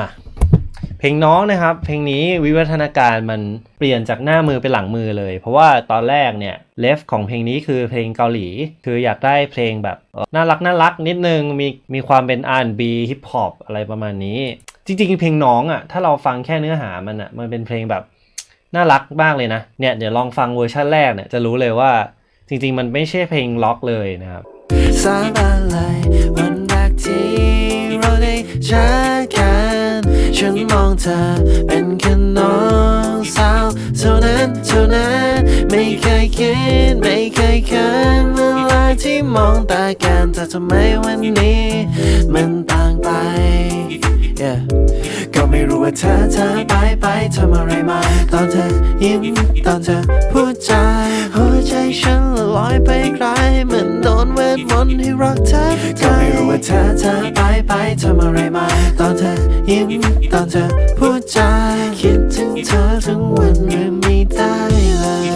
มาเพลงน้องนะครับ เพลงนี้วิวัฒนาการมันเปลี่ยนจากหน้ามือเป็นหลังมือเลย เพราะว่าตอนแรกเนี่ยเลฟของเพลงนี้คือเพลงเกาหลี คืออยากได้เพลงแบบน่ารักน่ารักนิดนึงมีมีความเป็น R&B ฮิปฮอปอะไรประมาณนี้ จริงๆ เพลงน้องอะถ้าเราฟังแค่เนื้อหามันอะมันเป็นเพลงแบบน่ารักมากเลยนะเนี่ยเดี๋ยวลองฟังเวอร์ชันแรกเนี่ยจะรู้เลยว่าจริง ๆ มันไม่ใช่เพลงล็อกเลยนะครับสาบานเลยวันแรกที่เราได้เจอกัน ฉันมองเธอเป็นแค่น้องสาวเท่านั้นเท่านั้นไม่เคยคิดไม่เคยคินเวลาที่มองตากันแต่ทำไมวันนี้ มันต่างไป yeah. ก็ไม่รู้ว่าเธอเธอไปไปทำอะไรมา ตอนเธอยิ้มตอนเธอพูดจาหัวใจฉันละลอยไปไกลเหมือนโดนเวทมนต์ให้รักเธอก็ไม่รู้ว่าเธอเธอไปไปทำอะไรมา ตอนเธอ ยิ้มตอนเธอพูดจาคิดถึงเธอทั้งวันหรือไม่ได้เลย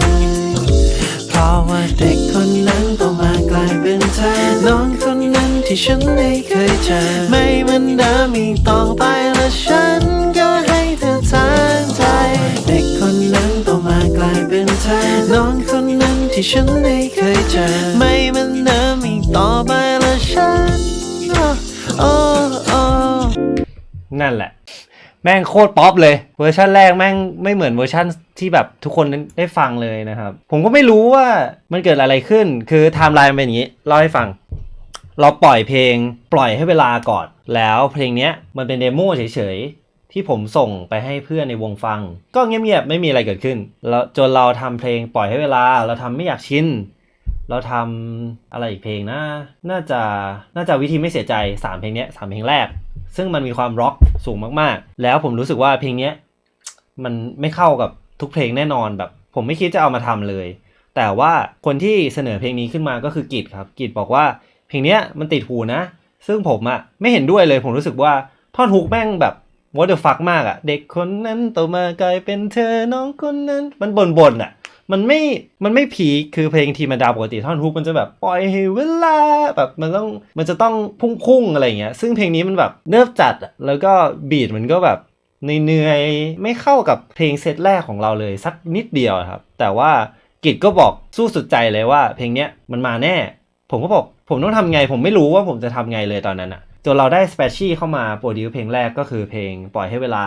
เพราะว่าเด็กคนนั้นต้องมากลายเป็นเธอน้องคนนั้นที่ฉันไม่เคยเจอ ไม่เหมือนเดิมอีกต่อไปและฉันก็ให้เธอทางใจ เด็กคนนั้นต้องมากลายเป็นเธอน้องคนนั้นที่ฉันไม่เคยเจอไม่ นั่นแหละ แม่งโคตรป๊อปเลย เวอร์ชันแรกแม่งไม่เหมือนเวอร์ชันที่แบบทุกคนได้ฟังเลยนะครับ ผมก็ไม่รู้ว่ามันเกิดอะไรขึ้นคือไทม์ไลน์มันเป็นอย่างนี้เล่าให้ฟัง เราปล่อยเพลงปล่อยให้เวลาก่อน แล้วเพลงเนี้ยมันเป็นเดโมเฉยๆ ที่ผมส่งไปให้เพื่อนในวงฟัง ก็เงียบๆไม่มีอะไรเกิดขึ้นแล้วจนเราทำเพลงปล่อยให้เวลาเราทำไม่อยากชินเราทำอะไรอีกเพลงนะ น่าจะ น่าจะวิธีไม่เสียใจ 3 เพลงเนี้ยสามเพลงแรก ซึ่งมันมีความร็อกสูงมากๆ แล้วผมรู้สึกว่าเพลงเนี้ยมันไม่เข้ากับทุกเพลงแน่นอนแบบ ผมไม่คิดจะเอามาทำเลย แต่ว่าคนที่เสนอเพลงนี้ขึ้นมาก็คือกิจครับกิจบอกว่าเพลงเนี้ยมันติดหูนะ ซึ่งผมอะไม่เห็นด้วยเลยผมรู้สึกว่าท่อนฮุกแม่งแบบ what the fuck มากอะเด็กคนนั้นโตมากลายเป็นเธอน้องคนนั้นมันบ่นๆอะ มันไม่มันไม่ผีคคือเพลงทีมันดาวปกติท่อนฮุกมันจะแบบปล่อยให้เวลาแบบมันต้องมันจะต้องพุ่งๆอะไรอย่างเงี้ยซึ่งเพลงนี้มันแบบเนิบจัดแล้วก็บีทมันก็แบบเหนื่อยๆไม่เข้ากับเพลงเซตแรกของเราเลยสักนิดเดียวครับ แต่ว่ากิจก็บอกสู้สุดใจเลยว่า เพลงเนี้ยมันมาแน่ ผมก็บอกผมต้องทำไง ผมไม่รู้ว่าผมจะทำไงเลยตอนนั้นอะจนเราได้สเปชี่เข้ามาโปรดิวเพลงแรกก็คือเพลงปล่อยให้เวลา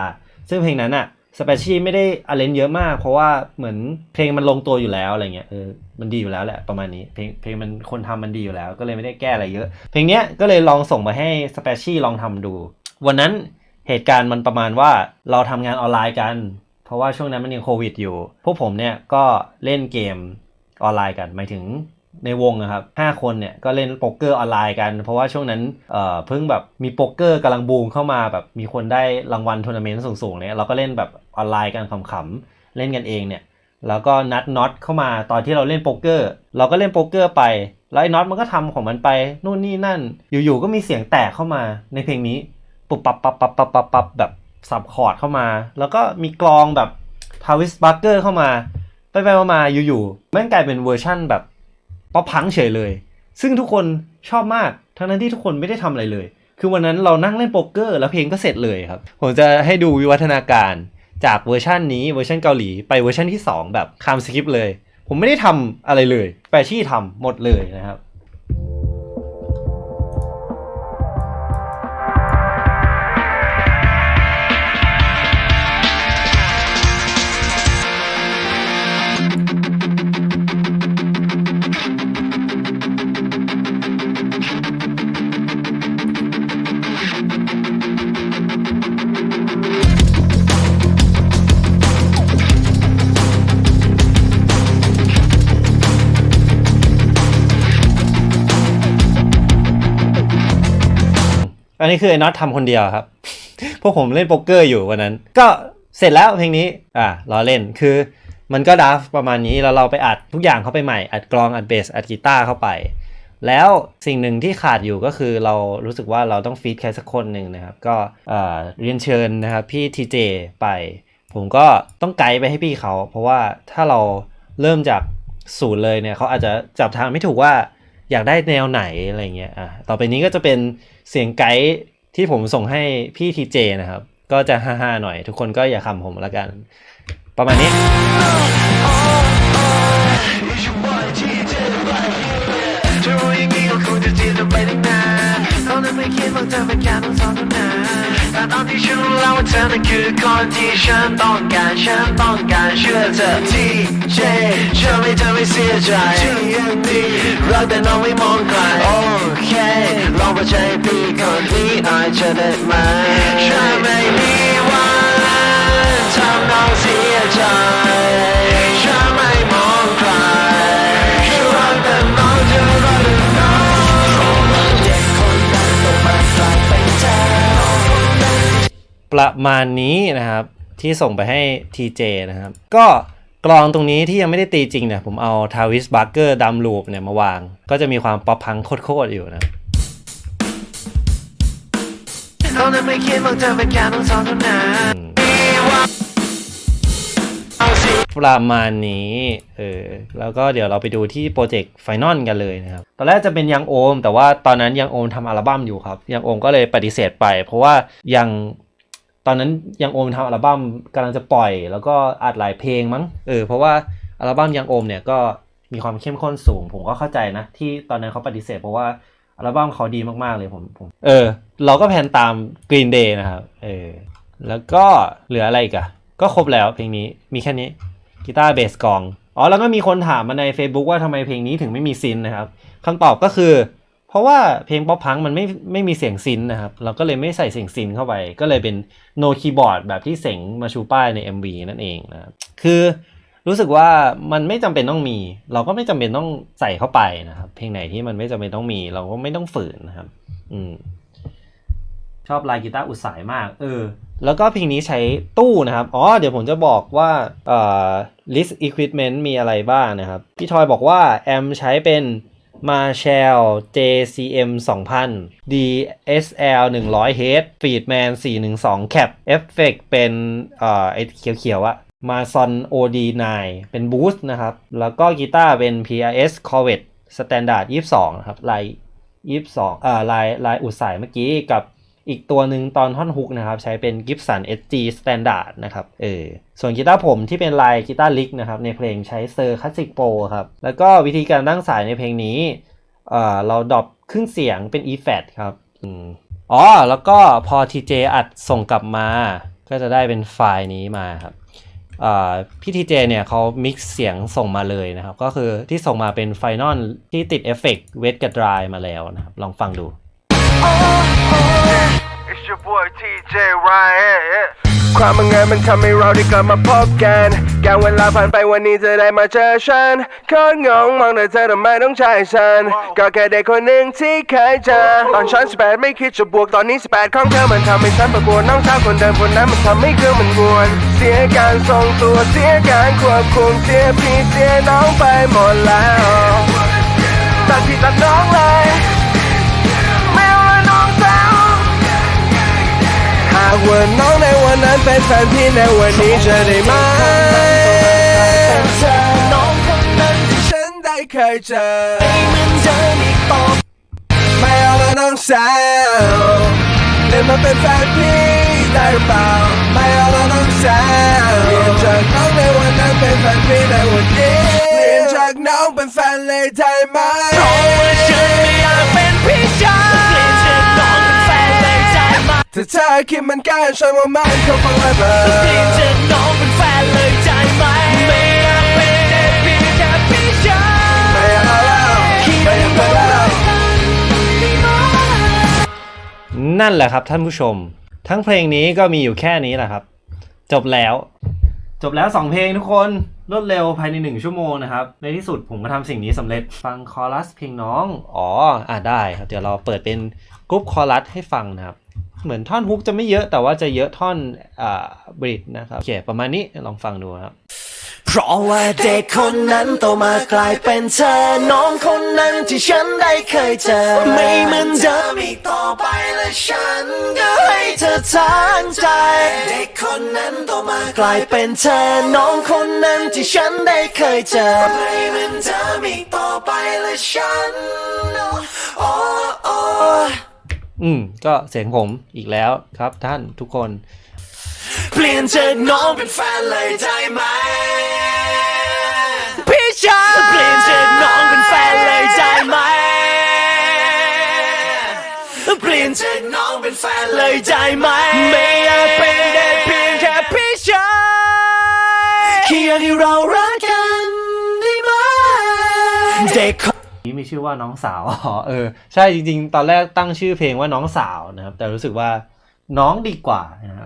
ซึ่งเพลงนั้นอะ สเปชี่ไม่ได้อาเลนเยอะมาก เพราะว่าเหมือนเพลงมันลงตัวอยู่แล้วอะไรเงี้ยเออมันดีอยู่แล้วแหละประมาณนี้เพลงเพลงมันคนทำมันดีอยู่แล้ว ก็เลยไม่ได้แก้อะไรเยอะ เพลงเนี้ยก็เลยลองส่งมาให้สเปชี่ลองทำดู วันนั้นเหตุการณ์มันประมาณว่าเราทำงานออนไลน์กัน เพราะว่าช่วงนั้นมันยังโควิดอยู่ พวกผมเนี่ยก็เล่นเกมออนไลน์กันหมายถึง ในวงนะครับห้าคนเนี่ยก็เล่นโป๊กเกอร์ออนไลน์กัน เพราะว่าช่วงนั้นเอ่อเพิ่งแบบมีโป๊กเกอร์กำลังบูมเข้ามาแบบมีคนได้รางวัลทัวร์นาเมนต์สูงๆเนี่ยเราก็เล่นแบบออนไลน์กันขำๆเล่นกันเองเนี่ยแล้วก็นัดน็อตเข้ามาตอนที่เราเล่นโป๊กเกอร์ เราก็เล่นโป๊กเกอร์ไป แล้วไอ้น็อตมันก็ทำของมันไปนู่นนี่นั่น อยู่ๆก็มีเสียงแตกเข้ามาในเพลงนี้ปุบปับปับปับปับปับปับแบบสับคอร์ดเข้ามา แล้วก็มีกลองแบบทาวิสบักเกอร์เข้ามา ไปไปๆมาๆอยู่ๆแม่งกลายเป็นเวอร์ชั่นแบบ ป๊อปพังเฉยเลย ซึ่งทุกคนชอบมากทั้งนั้นที่ทุกคนไม่ได้ทำอะไรเลย คือวันนั้นเรานั่งเล่นโป๊กเกอร์ แล้วเพลงก็เสร็จเลยครับ ผมจะให้ดูวิวัฒนาการจากเวอร์ชันนี้เวอร์ชันเกาหลีไปเวอร์ชันที่ 2 แบบคามสคริปต์เลย ผมไม่ได้ทำอะไรเลยแปชี่ทำหมดเลยนะครับ อันนี้คือไอ้น็อตทำคนเดียวครับ พวกผมเล่นโป๊กเกอร์อยู่วันนั้น ก็เสร็จแล้วเพลงนี้ อ่าล้อเล่นคือ มันก็ดราฟประมาณนี้แล้วเราไปอัดทุกอย่างเข้าไปใหม่ อัดกลองอัดเบสอัดกีตาร์เข้าไป แล้วสิ่งหนึ่งที่ขาดอยู่ก็คือเรารู้สึกว่าเราต้องฟีดใครสักคนหนึ่งนะครับ ก็เรียนเชิญนะครับพี่ทีเจไป ผมก็ต้องไกด์ไปให้พี่เขา เพราะว่าถ้าเราเริ่มจากศูนย์เลยเนี่ยเขาอาจจะจับทางไม่ถูกว่า อยากได้แนวไหนอะไรเงี้ยอะต่อไปนี้ก็จะเป็นเสียงไกด์ที่ผมส่งให้พี่ทีเจนะครับ ก็จะฮ่าๆหน่อย ทุกคนก็อย่าขำผมละกัน ประมาณนี้จะรู้อย่างนี้ก็คงจะจีบเธอไปตั้งนานตอนนั้นไม่คิดว่าเธอเป็นแค่ต้องสองคน แต่ตอนที่ฉันรู้แล้วว่าเธอนั้นคือคนที่ฉันต้องการฉันต้องการเชื่อเธอที่เจฉันไม่เธอไม่เสียใจที่ยังดีรักแต่น้องไม่มองใครโอเคลองเปิดใจให้พี่คนที่อายเธอได้ไหมฉันไม่มีวันทำน้องเสียใจ ประมาณนี้นะครับ ที่ส่งไปให้ TJ นะครับ ก็กลองตรงนี้ที่ยังไม่ได้ตีจริงเนี่ย ผมเอาทาวิสบัคเกอร์ดัมลูปเนี่ยมาวาง ก็จะมีความป๊อปพังโคตรๆอยู่นะตอนนั้นไม่คิดว่าเธอเป็นแค่ต้องสองเท่านั้นประมาณนี้ เออ แล้วก็เดี๋ยวเราไปดูที่โปรเจกต์ไฟนอลกันเลยนะครับ ตอนแรกจะเป็นยังโอม แต่ว่าตอนนั้นยังโอมทำอัลบั้มอยู่ครับ ยังโอมก็เลยปฏิเสธไป เพราะว่ายัง ตอนนั้นยังโอมทำอัลบั้มกำลังจะปล่อย แล้วก็อัดหลายเพลงมั้งเออเพราะว่าอัลบั้มยังโอมเนี่ยก็มีความเข้มข้นสูง ผมก็เข้าใจนะ ที่ตอนนั้นเขาปฏิเสธเพราะว่าอัลบั้มเขาดีมากๆเลยผมผม เออ เราก็แพนตาม Green Day นะครับเออแล้วก็เหลืออะไรอีกอะก็ครบแล้วเพลงนี้มีแค่นี้กีตาร์เบสกองอ๋อแล้วก็มีคนถามมาใน Facebook ว่าทำไมเพลงนี้ถึงไม่มีซินนะครับคำตอบก็คือ เพราะว่าเพลงป๊อปพังมันไม่ไม่มีเสียงซินนะครับ เราก็เลยไม่ใส่เสียงซินเข้าไป ก็เลยเป็นโนคีย์บอร์ดแบบที่เสงมาชูป้ายใน MV นั่นเองนะครับคือรู้สึกว่ามันไม่จำเป็นต้องมี เราก็ไม่จำเป็นต้องใส่เข้าไปนะครับ เพลงไหนที่มันไม่จำเป็นต้องมี เราก็ไม่ต้องฝืนนะครับ อืมชอบลายกีตาร์อุดสายมาก เออ แล้วก็เพลงนี้ใช้ตู้นะครับ อ๋อ เดี๋ยวผมจะบอกว่าเอ่อ list equipment มีอะไรบ้างนะครับ พี่ทอยบอกว่าแอมใช้เป็น มาแชล JCM 2000 DSL 100 h Feedman 412 Cap Effect เป็นเอ่อไอเขียวๆอะมาซอน OD9 เป็นบูสต์นะครับ แล้วก็กีตาร์เป็น PRS Corvette Standard 22 นะครับ ลาย 22 อ่อลายลายอุดสายเมื่อกี้กับ อีกตัวหนึ่งตอนท่อนฮุกนะครับ ใช้เป็น Gibson SG Standard นะครับเออส่วนกีตาร์ผมที่เป็นลายกีตาร์ลิกนะครับในเพลงใช้เซอร์คลาสสิกโปรครับ แล้วก็วิธีการตั้งสายในเพลงนี้เออเราดรอปครึ่งเสียงเป็น e f e t ครับอืมอ๋อแล้วก็พอ TJ อัดส่งกลับมา ก็จะได้เป็นไฟล์นี้มาครับพี่ทีเจเนี่ยเขามิกซ์เสียงส่งมาเลยนะครับ ก็คือที่ส่งมาเป็นไฟนอลที่ติดเอฟเฟกต์เวทกับดรายมาแล้วนะครับ ลองฟังดู boy TJ right here ความบังเอิญมันทำให้เราได้กลับมาพบกันการเวลาผ่านไปวันนี้จะได้มาเจอฉันโคตรงงมองแต่เธอทำไมต้องใช้ฉัน ก็แค่เด็กคนหนึ่งที่เคยเจอตอนฉัน18ไม่คิดจะบวกตอนนี้18ของเธอมันทำให้ฉันประกวดน้องสาวคนเดิมคนนั้นมันทำให้เครื่องมันวน เสียการทรงตัวเสียการควบคุมเสียพี่เสียน้องไปหมดแล้วตัดพี่ตัดน้องเลยากว่าน้องในวันนั้นเป็นแฟนพี่ในวันนี้จะได้ไหมเป็นเธอน้องคนนั้นที่ฉันได้เคยเจอไม่เหมือนเดิมอีกต่อไม่เอาและน้องสาวเดินมาเป็นแฟนพี่ได้หรือเปล่าไม่เอาและน้องสาวเปลี่ยนจากน้องในวันนั้นเป็นแฟนพี่ในวันนี้เปลี่ยนจากน้องเป็นแฟนเลยได้ไหม ถ้าเธอคิดมันใกันฉันว่ามันคงฟังแล้วเบอร์เปลี่ยนจากน้องเป็นแฟนเลยใจไหมไม่อยากเป็นแค่เพียงแค่พี่ชายไม่อยากเอาแล้วไม่อยากแล้วนั่นแหละครับท่านผู้ชม ทั้งเพลงนี้ก็มีอยู่แค่นี้แหละครับ จบแล้ว จบแล้ว 2 เพลงทุกคนรวดเร็วภายใน 1 ชั่วโมงนะครับ ในที่สุดผมก็ทำสิ่งนี้สำเร็จฟังคอรัสเพลงน้อง อ๋อ อ่าได้ครับ เดี๋ยวเราเปิดเป็นกรุ๊ปคอรัสให้ฟังนะครับ เหมือนท่อนฮุกจะไม่เยอะแต่ว่าจะเยอะท่อนอ่าบริดนะครับโอเคประมาณนี้ลองฟังดูครับเพราะว่าเด็กคนนั้นโตมากลายเป็นเธอ น้องคนนั้นที่ฉันได้เคยเจอ ไม่เหมือนเดิมอีกต่อไปและฉันก็ให้เธอทางใจ เด็กคนนั้นโตมากลายเป็นเธอ น้องคนนั้นที่ฉันได้เคยเจอ ไม่เหมือนเดิมอีกต่อไปและฉันโอ้โอืม ก็เสียงผมอีกแล้วครับท่านทุกคน เปลี่ยนจากน้องเป็นแฟนเลยได้ไหมพี่ชายเปลี่ยนจากน้องเป็นแฟนเลยได้ไหมเปลี่ยนจากน้องเป็นแฟนเลยได้ไหมไม่อยากเป็นได้เพียงแค่พี่ชายแค่อยากให้เรารักกันได้ไหมเด็ก นี้มีชื่อว่าน้องสาวอ๋อเออใช่จริง ๆ ตอนแรกตั้งชื่อเพลงว่าน้องสาวนะครับ แต่รู้สึกว่าน้องดีกว่านะฮะ